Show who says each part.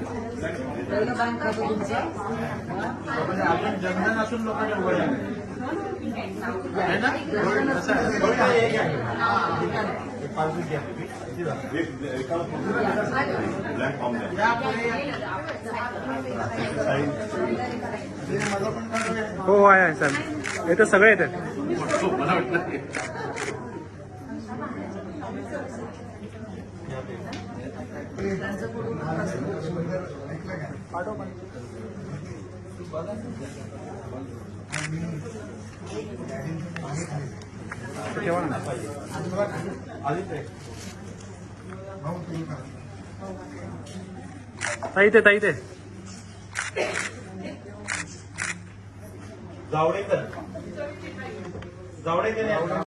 Speaker 1: Bank खातं तुमचं
Speaker 2: आपण जनधन असून लोकांना उघडलं नाही. आहे ना?
Speaker 3: हो, हो आहे आहे, सर येतं सगळे येतात.
Speaker 2: मला वाटलं
Speaker 3: ठेवा ना. ताई ते ताई ते
Speaker 4: जावडेकर. जावडेकर